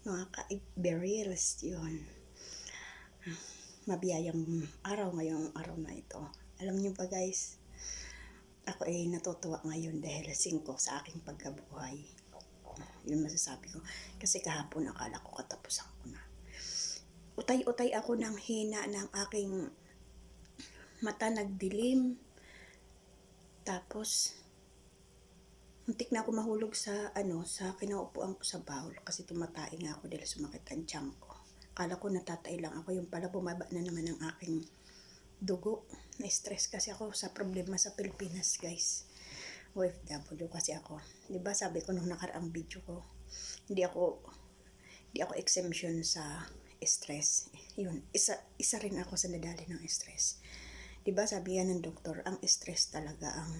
mga ka-berils yun. Mabiyayang araw ngayong araw na ito. Alam niyo ba guys, ako ay natutuwa ngayon dahil 5 sa aking pagkabuhay. Yun masasabi ko. Kasi kahapon akala ko katapusan ko na. Utay-utay ako ng hina ng aking mata nagdilim. Tapos, muntik na ako mahulog sa ano sa kinaupuan ko sa bowl kasi tumatay nga ako dahil sumakit ang tiyan ko. Akala ko natatay lang ako yung pala bumaba na naman ang aking dugo. Na-stress kasi ako sa problema sa Pilipinas guys. OFW kasi ako. 'Di ba sabi ko nung nakaraang video ko, hindi ako hindi ako exemption sa stress. Yun, isa isa rin ako sa nadali ng stress. 'Di ba sabi yan ng doktor, ang stress talaga ang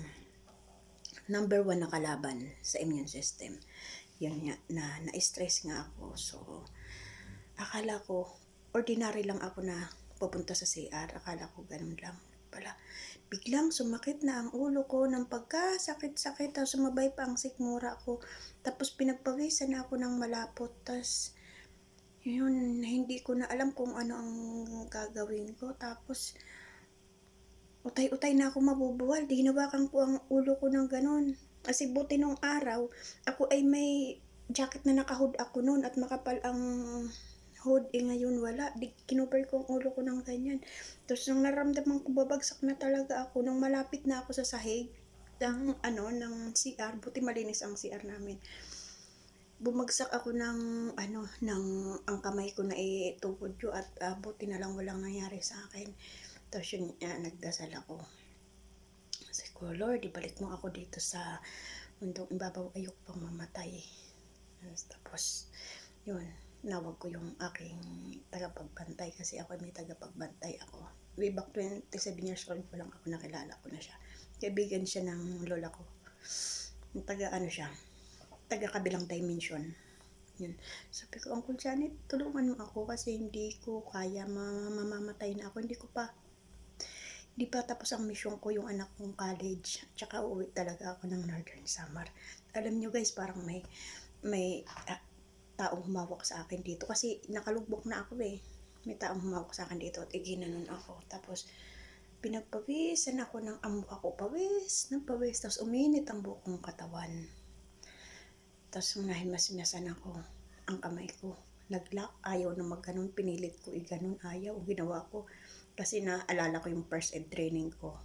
number one na kalaban sa immune system. Yun nga, na, na-stress nga ako. So, akala ko, ordinary lang ako na pupunta sa CR. Akala ko ganun lang. Pala, biglang sumakit na ang ulo ko ng pagkasakit-sakit. Tapos sumabay pa ang sikmura ko. Tapos pinagpawisan na ako ng malapot. Tapos, yun, hindi ko na alam kung ano ang gagawin ko. Tapos, utay-utay na ako mabubuwal. Di hinawakan ko ang ulo ko ng ganun. Kasi buti nung araw, ako ay may jacket na nakahood ako noon at makapal ang hood. Eh ngayon wala. Di, kinuper ko ang ulo ko ng ganyan. Tapos nung naramdaman ko babagsak na talaga ako, nung malapit na ako sa sahig, ng ano, ng CR, buti malinis ang CR namin. Bumagsak ako ng ano, ng ang kamay ko na itubod ko at ah, buti na lang walang nangyari sa akin. Tapos yun, ah, nagdasal ako. Sabi ko, Lord, ibalik mo ako dito sa mundong ibabaw ayok pang mamatay. Tapos, yun, nawag ko yung aking tagapagbantay kasi ako may tagapagbantay ako. Way back 27 years old pa lang ako nakilala ko na siya. Kaibigan siya ng lola ko. Taga ano siya, taga kabilang dimension. Yun. Sabi ko, Uncle Janet, tulungan mo ako kasi hindi ko kaya ma- mamamatay na ako. Hindi ko pa di pa tapos ang mission ko yung anak kong college. Tsaka uuwi talaga ako ng Northern Samar. Alam nyo guys, parang may may ah, taong humawak sa akin dito. Kasi nakalubok na ako eh. May taong humawak sa akin dito at iginanon ako. Tapos pinagpawisan ako ng amo ako pawis, ng pawis. Tapos uminit ang buong katawan. Tapos unahin mas-masan ako ang kamay ko. Naglock, ayaw na magganon, pinilit ko iganon, ayaw, ginawa ko. Kasi naalala ko yung first aid training ko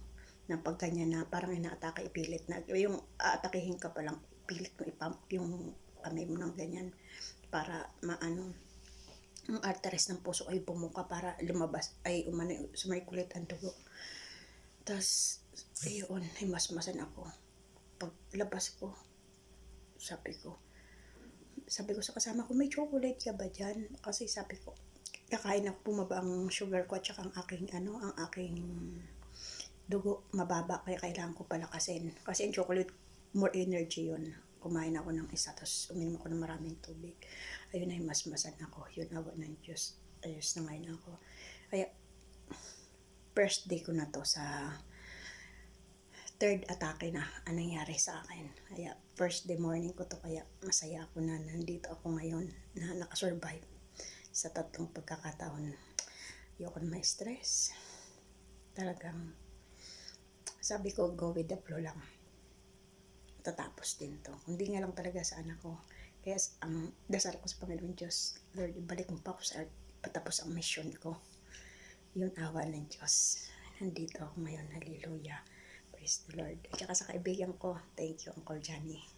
na pag ganyan na parang inaatake ipilit na. Yung aatakihin ka pa lang pilit mo ipump yung kamay mo ng ganyan para maano ang arteries ng puso ay bumuka para lumabas ay umano sumirculate ang dugo. Tas ayun himasmasan ako. Paglabas ko sabi ko sabi ko sa kasama ko may chocolate ka ba dyan? Kasi sabi ko kakain ako bumaba ang sugar ko at saka ang aking ano ang aking dugo mababa. Kaya kailangan ko palakasin kasi ang chocolate more energy yun. Kumain ako ng isa tapos uminom ako ng maraming tubig. Ayun ay mas masan ako. Yun awa ng Diyos. Ayos na ngayon ako. Kaya first day ko na to sa third atake na ang nangyari sa akin. Kaya first day morning ko to. Kaya masaya ako na nandito ako ngayon na nakasurvive sa tatlong pagkakataon. Ayoko na may stress talagang sabi ko go with the flow lang. Tatapos din to. Hindi nga lang talaga sa anak ko. Kaya ang dasal ko sa Panginoon Diyos Lord ibalik mo pa ako sa earth patapos ang mission ko. Yung awa ng Diyos. Nandito ako ngayon. Hallelujah. Praise the Lord. At saka sa kaibigan ko thank you Uncle Johnny